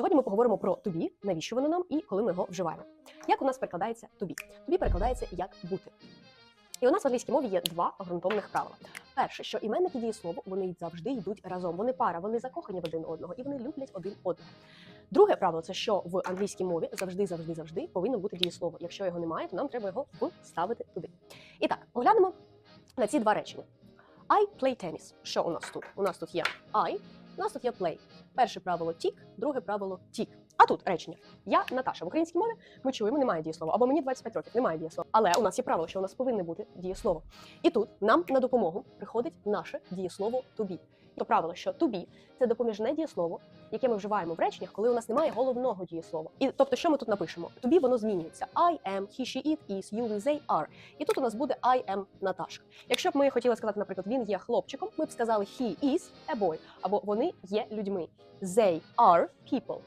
Сьогодні ми поговоримо про be, навіщо воно нам і коли ми його вживаємо. Як у нас перекладається? To be перекладається як бути. І у нас в англійській мові є два ґрунтовних правила. Перше, що іменник і дієслово вони завжди йдуть разом. Вони пара, вони закохані в один одного і вони люблять один одного. Друге правило це що в англійській мові завжди, завжди, завжди повинно бути дієслово. Якщо його немає, то нам треба його вставити туди. І так, поглянемо на ці два речення. I play tennis. Що у нас тут? У нас тут є I, у нас тут є play. Перше правило тік, друге правило тік. А тут речення. Я Наташа. В українській мові ми чуємо, немає дієслова. Або мені 25 років, немає дієслова. Але у нас є правило, що у нас повинне бути дієслово. І тут нам на допомогу приходить наше дієслово to То правило, що to це допоміжне дієслово, яке ми вживаємо в реченнях, коли у нас немає головного дієслова. І тобто, що ми тут напишемо? Be воно змінюється. I am, he, she, it, is, you, we, they, are. І тут у нас буде I am Наташа. Якщо б ми хотіли сказати, наприклад, він є хлопчиком, ми б сказали he is a boy, або вони є людьми. They are people.